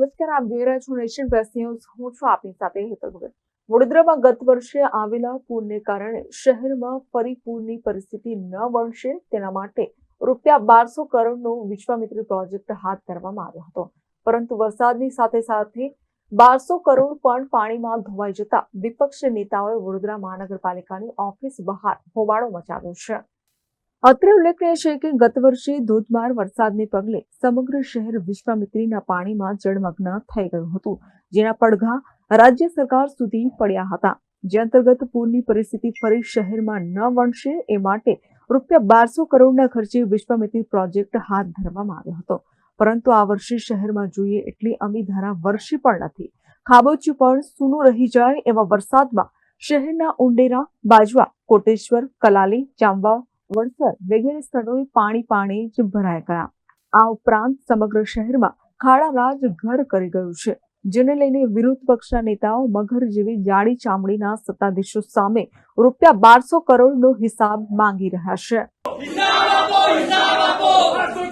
નમસ્કાર, આપ જોઈ રહ્યા છો નેશન પ્રેસ ન્યૂઝ. હું છું આપની સાથે હેતલ ભગત. વડોદરામાં ગત વર્ષે આવેલા પૂરને કારણે શહેરમાં ફરી પૂરની પરિસ્થિતિ ન બનશે તેના માટે રૂપિયા બારસો કરોડનો વિશ્વામિત્રી પ્રોજેક્ટ હાથ ધરવામાં આવ્યો હતો. પરંતુ વરસાદની સાથે સાથે બારસો કરોડ પણ પાણીમાં ધોવાઈ જતા વિપક્ષ નેતાઓએ વડોદરા મહાનગરપાલિકાની ઓફિસ બહાર હોબાળો મચાવ્યો છે. અત્રે ઉલ્લેખનીય છે કે ગત વર્ષે ધોધમાર વરસાદને પગલે સમગ્ર શહેર વિશ્વામિત્રીના પાણીમાં જળમગ્ન થઈ ગયું હતું, જેના પડઘા રાજ્ય સરકાર સુધી પડ્યા હતા. જે અંતર્ગત પૂરની પરિસ્થિતિ ફરી શહેરમાં ન વણશે એ માટે રૂપિયા બારસો કરોડના ખર્ચે વિશ્વામિત્રી પ્રોજેક્ટ હાથ ધરવામાં આવ્યો હતો. પરંતુ આ વર્ષે શહેરમાં જોઈએ એટલી અમીધારા વર્ષી પણ નથી. ખાબોચી પણ સૂનું રહી જાય એવા વરસાદમાં શહેરના ઉંડેરા, બાજવા, કોટેશ્વર, કલાલી ચાંબા વડસર વગેરે સ્થળોએ પાણી પાણી જ ભરાઈ ગયા. આ ઉપરાંત સમગ્ર શહેરમાં ખાડારાજ ઘર કરી ગયું છે, જેને લઈને વિરોધ પક્ષના નેતાઓ મગર જેવી જાડી ચામડીના સત્તાધીશો સામે રૂપિયા બારસો કરોડનો હિસાબ માંગી રહ્યા છે.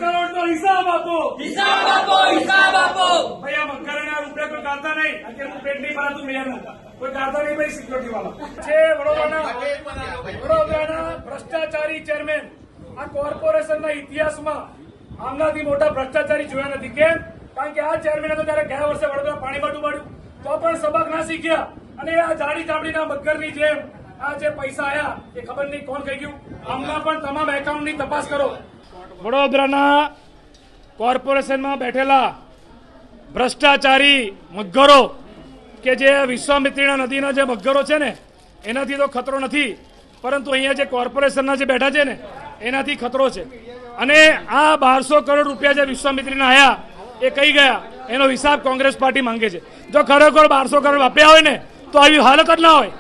કરોડ નો હિસાબ આપો! હિસાબ આપો! હિસાબ આપો, હિસાબ આ મગરના રૂપિયા કોઈ કાઢતા નહીં. અત્યારે હું પેટ નહીં ભરાતું મેયરનું કોઈ કાઢતો નહીં ભાઈ સિક્યોરિટી વાળા. છે વડોદરાના વડોદરાના ભ્રષ્ટાચારી ચેરમેન આ કોર્પોરેશનના ઇતિહાસમાં આમનાથી મોટા ભ્રષ્ટાચારી જોયા નથી. કેમ? કારણ કે આ ચેરમેન તો ત્યારે ગયા વર્ષે વડોદરા પાણીમાં ડૂબાડ્યું તો પણ સબક ના શીખ્યા. અને આ જાડી ચામડીના મગરની જેમ આ જે પૈસા આવ્યા એ ખબર નહીં કોણ કહી ગયું? આમના પણ તમામ એકાઉન્ટની તપાસ કરો. વડોદરાના કોર્પોરેશનમાં બેઠેલા ભ્રષ્ટાચારી મગરો, કે જે વિશ્વામિત્રીના નદીના જે મગરો છે ને, એનાથી તો ખતરો નથી. પરંતુ અહીંયા જે કોર્પોરેશનના જે બેઠા છે ને, એનાથી ખતરો છે. અને આ બારસો કરોડ રૂપિયા જે વિશ્વામિત્રીના આવ્યા એ કઈ ગયા? એનો હિસાબ કોંગ્રેસ પાર્ટી માંગે છે. જો ખરેખર બારસો કરોડ આપ્યા હોય ને, તો આવી હાલત જ ના હોય.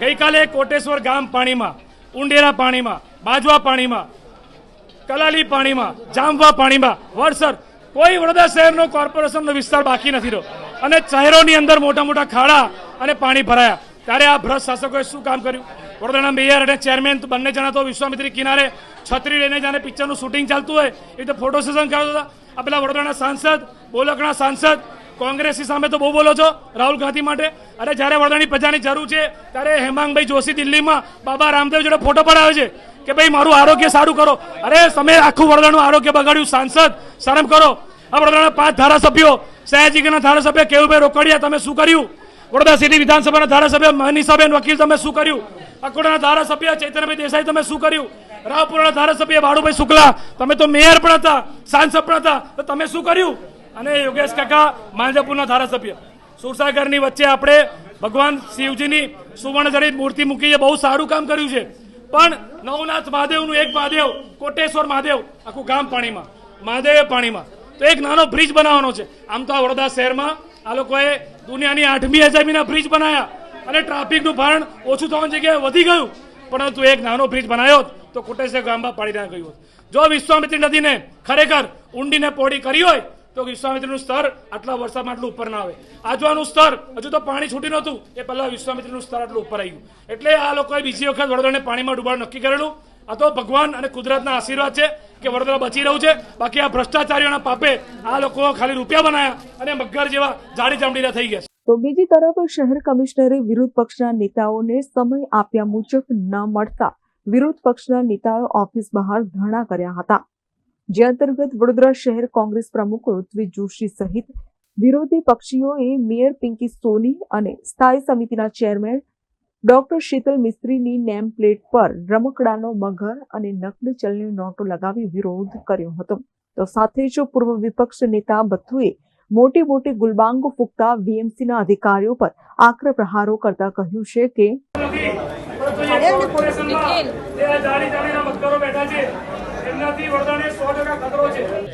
ગઈકાલે કોટેશ્વર ગામ પાણીમાં, ઉંડેરા પાણીમાં, બાજવા પાણીમાં, કલાલી પાણીમાં, જામવા પાણીમાં વરસર કોઈ વડોદરા શહેરનો કોર્પોરેશનનો વિસ્તાર બાકી નથી રહ્યો. અને શહેરોની અંદર મોટા મોટા ખાડા અને પાણી ભરાયા. ત્યારે આ ભ્રષ્ટ શાસકોએ શું કામ કર્યું? વડોદરાના મેયર અને ચેરમેન બંને જણા તો વિશ્વામિત્રી કિનારે છત્રી લઈને જાણે પિક્ચરનું શૂટિંગ ચાલતું હોય, એ તો ફોટો સેશન કરતા હતા. આ પેલા વડોદરાના સાંસદ બોલકના સાંસદ કોંગ્રેસની સામે તો બહુ બોલો છો, રાહુલ ગાંધી માટે. અરે જ્યારે વડોદરાની પ્રજાની જરૂર છે, ત્યારે હેમાંગભાઈ જોશી દિલ્હીમાં બાબા રામદેવ જોડે ફોટો પડાવે છે. કે ભાઈ, મારું આરોગ્ય સારું કરો. અરે, તમે આખું વડોદરાનું આરોગ્ય બગાડ્યું, સાંસદ. શરમ કરો. આ વડોદરાના પાંચ ધારાસભ્યો સયાજીગરના ધારાસભ્ય કેવુભાઈ રોકડિયા, તમે શું કર્યું? વડોદરા સિટી વિધાનસભાના ધારાસભ્ય મનીષાબેન વકીલ, તમે શું કર્યું? અકોડાના ધારાસભ્ય ચૈતન્યભાઈ દેસાઈ, તમે શું કર્યું? રાવપુરાના ધારાસભ્ય બાળુભાઈ શુક્લા, તમે તો મેયર પણ હતા, સાંસદ પણ હતા. તો તમે શું કર્યું? અને યોગેશ કાકા, માંજાપુરના ધારાસભ્ય. સુરસાગરની વચ્ચે આપણે ભગવાન શિવજીની સુવર્ણ જડિત મૂર્તિ મૂકી છે બહુ સારું કામ કર્યું છે. પણ નવનાથ મહાદેવનું એક મહાદેવ, કોટેશ્વર મહાદેવ, આખું ગામ પાણીમાં, મહાદેવ પાણીમાં. તો એક નાનો બ્રિજ બનાવવાનો છે. આમ તો આ વડોદરા શહેરમાં આ લોકોએ દુનિયાની આઠમી હજામીના બ્રિજ બનાવ્યા અને ટ્રાફિકનું ભારણ ઓછું થવાની જગ્યાએ વધી ગયું. પરંતુ એક નાનો બ્રિજ બનાવ્યો તો કોટેશ્વર ગામમાં પાડી ના ગયું જો વિશ્વામિત્રી નદીને ખરેખર ઊંડીને પોડી કરી હોય તો વિશ્વામિત્રીનું સ્તર આટલા વરસાદમાં આટલું ઉપર ના આવે. આજવાનું સ્તર, હજુ તો પાણી છૂટી નહોતું. એ પહેલાં વિશ્વામિત્રીનું સ્તર આટલું ઉપર આવ્યું. એટલે આ લોકોએ બીજી વખત વડોદરાને પાણીમાં ડૂબાડવાનું નક્કી કરેલું. આ તો ભગવાન અને કુદરતના આશીર્વાદ છે કે વડોદરા બચી રહ્યું છે. બાકી આ ભ્રષ્ટાચારીઓના પાપે આ લોકો ખાલી રૂપિયા બનાયા અને મગર જેવા જાડી ચામડીના થઈ ગયા તો બીજી તરફ શહેર કમિશનરે વિરોધ પક્ષના નેતાઓને સમય આપ્યા મુજબ ન મળતા વિરોધ પક્ષના નેતાઓ ઓફિસ બહાર ધરણા કર્યા હતા. જે અંતર્ગત વડોદરા શહેર કોંગ્રેસ પ્રમુખ ઋત્વિજ જોશી સહિત વિરોધી પક્ષીઓએ મેયર પિંકી સોની અને સ્થાયી સમિતિના ચેરમેન ડોક્ટર શીતલ મિસ્ત્રીની નેમ પ્લેટ પર રમકડાનો મગર અને નકલી ચલણી નોટો લગાવી વિરોધ કર્યો હતો. તો સાથે જ પૂર્વ વિપક્ષ નેતા બથુએ મોટી મોટી ગુલબાંગો ફૂંકતા વીએમસીના અધિકારીઓ પર આક્ર પ્રહારો કરતા કહ્યું છે કે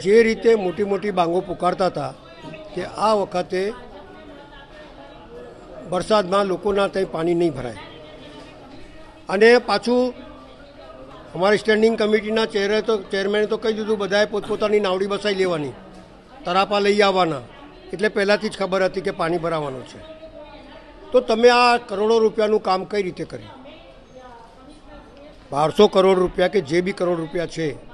જે રીતે મોટી મોટી બાંગો પુકારતા હતા કે આ વખતે વરસાદમાં લોકોના ત્યાં પાણી નહીં ભરાય. અને પાછું અમારી સ્ટેન્ડિંગ કમિટીના ચેરે તો ચેરમેને તો કહી દીધું, બધાએ પોતપોતાની નાવડી બસાઈ લેવાની. તરાપા લઈ આવવાના. એટલે પહેલાંથી જ ખબર હતી કે પાણી ભરાવાનું છે. તો તમે આ કરોડો રૂપિયાનું કામ કઈ રીતે કર્યું? બારસો કરોડ રૂપિયા કે જે બી કરોડ રૂપિયા છે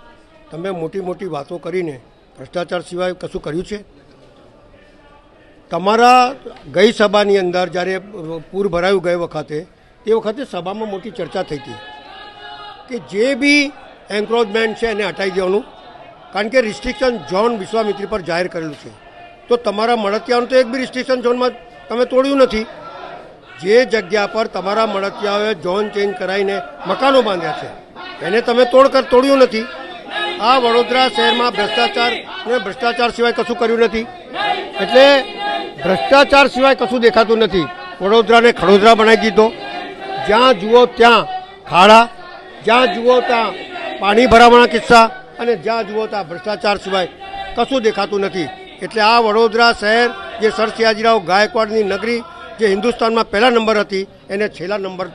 તમે મોટી મોટી વાતો કરીને ભ્રષ્ટાચાર સિવાય કશું કર્યું છે? તમારા ગઈ સભાની અંદર જ્યારે પૂર ભરાયું ગઈ વખતે, તે વખતે સભામાં મોટી ચર્ચા થઈ હતી કે જે બી એન્ક્રોચમેન્ટ છે એને હટાવી દેવાનું, કારણ કે રિસ્ટ્રિક્શન ઝોન વિશ્વામિત્રી પર જાહેર કરેલું છે. તો તમારા મળતિયાઓનું તો એક બી રિસ્ટ્રિક્શન ઝોનમાં તમે તોડ્યું નથી. જે જગ્યા પર તમારા મળતિયાઓએ ઝોન ચેન્જ કરાવીને મકાનો બાંધ્યા છે, એને તમે તોડ કર, તોડ્યું નથી. આ વડોદરા શહેરમાં ભ્રષ્ટાચાર ને ભ્રષ્ટાચાર સિવાય કશું કર્યું નથી. એટલે ભ્રષ્ટાચાર સિવાય કશું દેખાતું નથી. વડોદરાને ખડોદરા બનાવી દીધો. જ્યાં જુઓ ત્યાં ખાડા, જ્યાં જુઓ ત્યાં પાણી ભરાવાના કિસ્સા અને જ્યાં જુઓ ત્યાં ભ્રષ્ટાચાર સિવાય કશું દેખાતું નથી. એટલે આ વડોદરા શહેર જે સર ગાયકવાડની નગરી જે હિન્દુસ્તાનમાં પહેલા નંબર હતી, એને છેલ્લા નંબર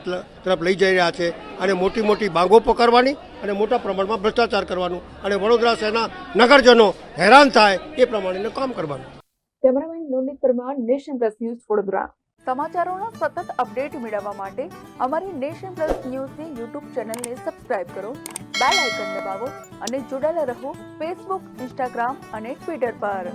તરફ લઈ જઈ રહ્યા છે. અને મોટી મોટી બાગો પકડવાની અને મોટા પ્રમાણમાં ભ્રષ્ટાચાર કરવાનું અને વડોદરા શહેરના નગરજનો હેરાન થાય એ પ્રમાણેનું કામ કરવાનું. Cameraman Nondit Parmar, Nation Plus News Vadodara. સમાચારોના સતત અપડેટ મેળવવા માટે અમારી નેશન પ્લસ ન્યૂઝની યુટ્યુબ ચેનલને સબસ્ક્રાઇબ કરો, બેલ આઇકન દબાવો અને જોડાયેલા રહો ફેસબુક, ઇન્સ્ટાગ્રામ અને ટ્વિટર પર.